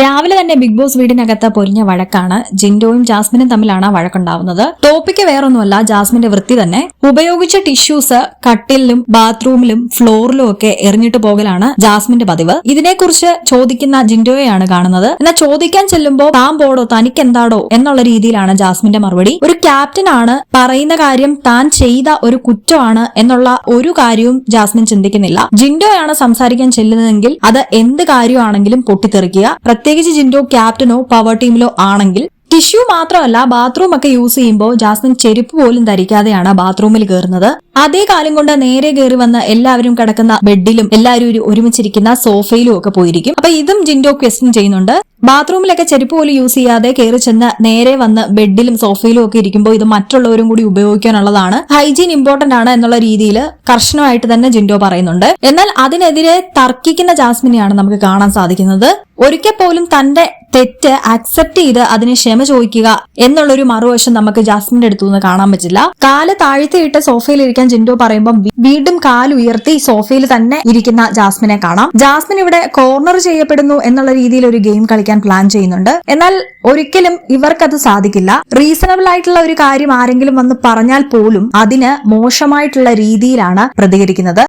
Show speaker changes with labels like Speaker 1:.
Speaker 1: രാവിലെ തന്നെ big boss വീടിനകത്ത് പൊരിഞ്ഞ വഴക്കാണ് ജിൻഡോയും ജാസ്മിനും തമ്മിലാണ് ആ വഴക്കുണ്ടാവുന്നത്. ടോപ്പിക്ക് വേറൊന്നുമല്ല ജാസ്മിന്റെ വൃത്തി തന്നെ. ഉപയോഗിച്ച ടിഷ്യൂസ് കട്ടിലിലും ബാത്റൂമിലും ഫ്ലോറിലും ഒക്കെ എറിഞ്ഞിട്ട് പോകലാണ് ജാസ്മിന്റെ പതിവ്. ഇതിനെക്കുറിച്ച് ചോദിക്കുന്ന ജിൻഡോയെയാണ് കാണുന്നത്. എന്നാൽ ചോദിക്കാൻ ചെല്ലുമ്പോൾ താൻ പോടോ തനിക്ക് എന്താടോ എന്നുള്ള രീതിയിലാണ് ജാസ്മിന്റെ മറുപടി. ഒരു ക്യാപ്റ്റൻ ആണ് പറയുന്ന കാര്യം താൻ ചെയ്ത ഒരു കുറ്റമാണ് എന്നുള്ള ഒരു കാര്യവും ജാസ്മിൻ ചിന്തിക്കുന്നില്ല. ജിൻഡോയാണ് സംസാരിക്കാൻ ചെല്ലുന്നതെങ്കിൽ അത് എന്ത് കാര്യമാണെങ്കിലും പൊട്ടിത്തെറിക്കുക. പ്രത്യേകിച്ച് ജിൻഡോ ക്യാപ്റ്റനോ പവർ ടീമിലോ ആണെങ്കിൽ ടിഷ്യൂ മാത്രമല്ല ബാത്റൂം ഒക്കെ യൂസ് ചെയ്യുമ്പോൾ ജാസ്മിൻ ചെരുപ്പ് പോലും ധരിക്കാതെയാണ് ബാത്റൂമിൽ കയറുന്നത് അതേ കാലം കൊണ്ട് നേരെ കയറി വന്ന് എല്ലാവരും കിടക്കുന്ന ബെഡിലും എല്ലാവരും ഒരുമിച്ചിരിക്കുന്ന സോഫയിലും ഒക്കെ പോയിരിക്കും. അപ്പൊ ഇതും ജിൻഡോ ക്വസ്റ്റ്യൻ ചെയ്യുന്നുണ്ട്. ബാത്റൂമിലൊക്കെ ചെരുപ്പ് പോലും യൂസ് ചെയ്യാതെ കയറി ചെന്ന് നേരെ വന്ന് ബെഡിലും സോഫയിലും ഒക്കെ ഇരിക്കുമ്പോൾ ഇത് മറ്റുള്ളവരും കൂടി ഉപയോഗിക്കാനുള്ളതാണ്. ഹൈജീൻ ഇമ്പോർട്ടന്റ് ആണ് എന്നുള്ള രീതിയിൽ കർശനമായിട്ട് തന്നെ ജിൻഡോ പറയുന്നുണ്ട്. എന്നാൽ അതിനെതിരെ തർക്കിക്കുന്ന ജാസ്മിനെയാണ് നമുക്ക് കാണാൻ സാധിക്കുന്നത്. ഒരിക്കൽ പോലും തന്റെ തെറ്റ് അക്സെപ്റ്റ് ചെയ്ത് അതിന് ക്ഷമ ചോദിക്കുക എന്നുള്ളൊരു മറുവശം നമുക്ക് ജാസ്മിന്റെ അടുത്തു നിന്ന് കാണാൻ പറ്റില്ല. കാൽ താഴ്ത്തിയിട്ട് സോഫയിൽ ഇരിക്കാൻ ജിൻഡോ പറയുമ്പോൾ വീണ്ടും കാൽ ഉയർത്തി സോഫയിൽ തന്നെ ഇരിക്കുന്ന ജാസ്മിനെ കാണാം. ജാസ്മിൻ ഇവിടെ കോർണർ ചെയ്യപ്പെടുന്നു എന്നുള്ള രീതിയിൽ ഒരു ഗെയിം കളിക്കാൻ പ്ലാൻ ചെയ്യുന്നുണ്ട്. എന്നാൽ ഒരിക്കലും ഇവർക്കത് സാധിക്കില്ല. റീസണബിൾ ആയിട്ടുള്ള ഒരു കാര്യം ആരെങ്കിലും വന്ന് പറഞ്ഞാൽ പോലും അതിന് മോശമായിട്ടുള്ള രീതിയിലാണ് പ്രതികരിക്കുന്നത്.